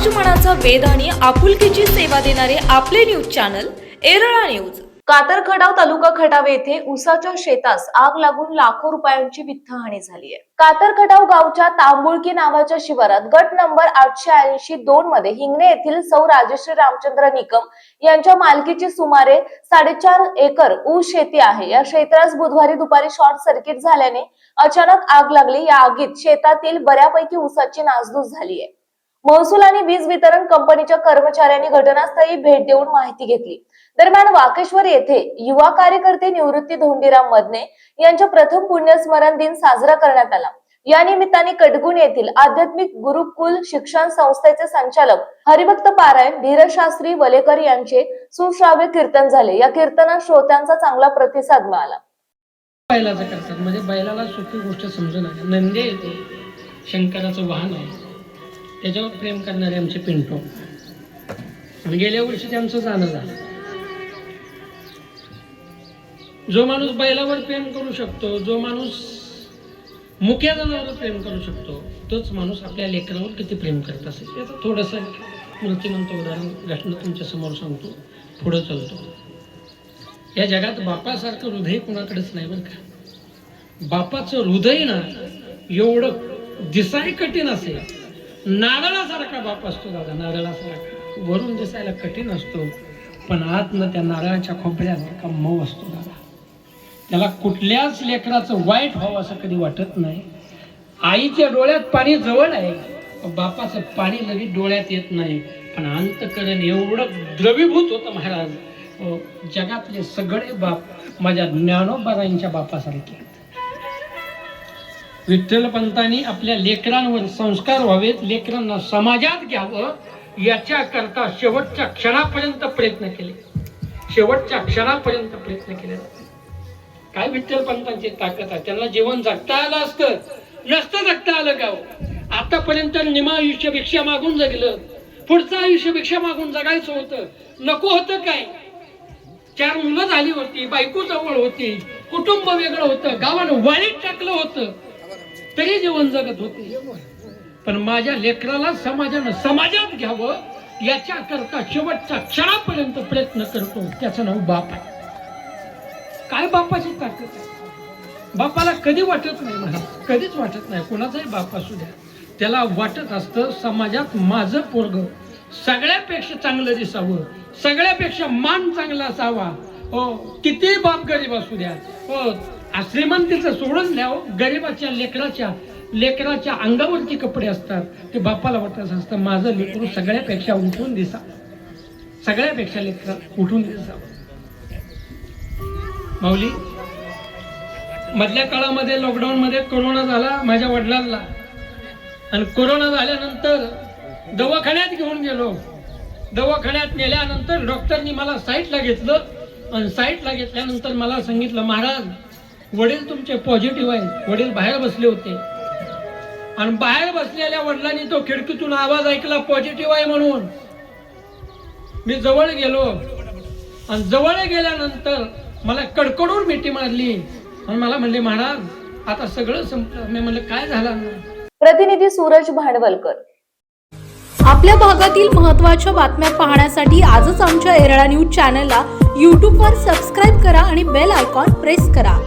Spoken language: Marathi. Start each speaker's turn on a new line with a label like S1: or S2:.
S1: समाज मनाचा वेध आणि आपुलकीची सेवा देणारे आपले न्यूज चॅनल एरळा न्यूज. कातर खडाव तालुका खटाव येथे उसाच्या शेतास आग लागून लाखो रुपयांची वित्तहानी झाली आहे. कातर खटाव गावच्या तांबुळकी नावाच्या शिवारात गट नंबर आठशे ऐंशी दोन मध्ये हिंगणे येथील सौ राजश्री रामचंद्र निकम यांच्या मालकीची सुमारे साडेचार एकर ऊस शेती आहे. या क्षेत्रास बुधवारी दुपारी शॉर्ट सर्किट झाल्याने अचानक आग लागली. या आगीत शेतातील बऱ्यापैकी ऊसाची नासधूस झाली आहे. महसूल आणि वीज वितरण कंपनीच्या कर्मचाऱ्यांनी घटनास्थळी भेट देऊन माहिती घेतली. दरम्यान वाकेश्वर येथे युवा कार्यकर्ते निवृत्ती धोंडीराम मदने यांच्या प्रथम पुण्यस्मरण दिन साजरा करण्यात आला. या निमित्ताने कटगुण येथील आध्यात्मिक गुरुकुल शिक्षण संस्थेचे संचालक हरिभक्त पारायण धीरज शास्त्री वलेकर यांचे सुश्राव्य कीर्तन झाले. या कीर्तनात श्रोत्यांचा चांगला प्रतिसाद मिळाला.
S2: बैलाचं करतात. म्हणजे बैलाला सोपी गोष्ट समजून आली. नंदे येते. शंकराचं वाहन आहे. त्याच्यावर प्रेम करणारे आमचे पिंटो. आणि गेल्या वर्षी त्यांचं जाणं झालं. जो माणूस बैलावर प्रेम करू शकतो जो माणूस मुख्या जनावर प्रेम करू शकतो तोच माणूस आपल्या लेकरावर किती प्रेम करत असेल याचं थोडंसं मूर्तिमंत उदाहरण घटना तुमच्यासमोर सांगतो. पुढं चालतो. या जगात बापासारखं हृदय कुणाकडेच नाही बरं का. बापाचं हृदय ना एवढं दिसाय कठीण असेल. नारळासारखा बाप असतो दादा नारळासारखा. वरून दिसायला कठीण असतो पण आतनं त्या नारळाच्या खोबऱ्यासारखा मऊ असतो दादा. त्याला कुठल्याच लेकराचं वाईट व्हावं असं कधी वाटत नाही. आईच्या डोळ्यात पाणी जवळ आहे बापाचं पाणी लगेच डोळ्यात येत नाही. पण अंतकरण एवढं द्रवीभूत होतं महाराज. जगातले सगळे बाप माझ्या ज्ञानोबारांच्या बापासारखे विठ्ठलपंतांनी विठ्ठल पंतांनी आपल्या लेकरांवर संस्कार व्हावेत लेकरांना समाजात घ्यावं याच्या करता शेवटच्या क्षणापर्यंत प्रयत्न केले. शेवटच्या क्षणापर्यंत प्रयत्न केले. काय विठ्ठल पंतांची ताकद आहे? त्यांना जीवन जगता आलं असतं. नसतं जगता आलं गाव. आतापर्यंत निमा आयुष्य भिक्षा मागून जगलं. पुढचं आयुष्य भिक्षा मागून जगायचं होतं. नको होतं काय? चार मुलं झाली होती बायको जवळ होती कुटुंब वेगळं होतं गावानं वाळीत टाकलं होतं. तरी जीवन जगत होते. पण माझ्या लेकराला समाजानं समाजात घ्यावं याच्या करता शेवटच्या क्षणापर्यंत प्रयत्न करतो. त्याचं नाव बाप आहे. काय बापाची ताकद आहे? बापाला कधी वाटत नाही मला कधीच वाटत नाही. कोणाचाही बाप असू द्या. त्याला वाटत असतं समाजात माझं पोरग सगळ्यापेक्षा चांगलं दिसावं. सगळ्यापेक्षा मान चांगला असावा. हो किती बाप गरीब असू द्या. हो श्रीमंतीचं सोडून द्याव. गरीबाच्या लेकराच्या लेकराच्या अंगावरती कपडे असतात. ते बापाला वाटत असतं माझं लेकरू सगळ्यापेक्षा उठून दिसा. सगळ्यापेक्षा लेकर उठून दिसा. माऊली मधल्या काळामध्ये लॉकडाऊन मध्ये कोरोना झाला माझ्या वडिलांना. आणि कोरोना झाल्यानंतर दवाखान्यात घेऊन गेलो. दवाखान्यात नेल्यानंतर डॉक्टरनी मला साईटला घेतलं. आणि साईटला घेतल्यानंतर मला सांगितलं महाराज वडील तुमचे पॉझिटिव्ह आहेत. वडील बाहेर बसले होते. आणि बाहेर बसलेल्या वडिलांनी तो खिडकीतून आवाज ऐकला पॉझिटिव्ह आहे म्हणून. मी जवळ गेलो. आणि जवळ गेल्यानंतर मला कडकडून मिठी मारली. आणि मला म्हणले महाराज आता सगळं संपलं. मी म्हणलं काय झालं?
S1: प्रतिनिधी सूरज भांडवलकर.
S3: आपल्या भागातील महत्त्वाच्या बातम्या पाहण्यासाठी आजच आमच्या एरळा न्यूज चॅनलला यूट्यूबवर सबस्क्राईब करा आणि बेल आयकॉन प्रेस करा.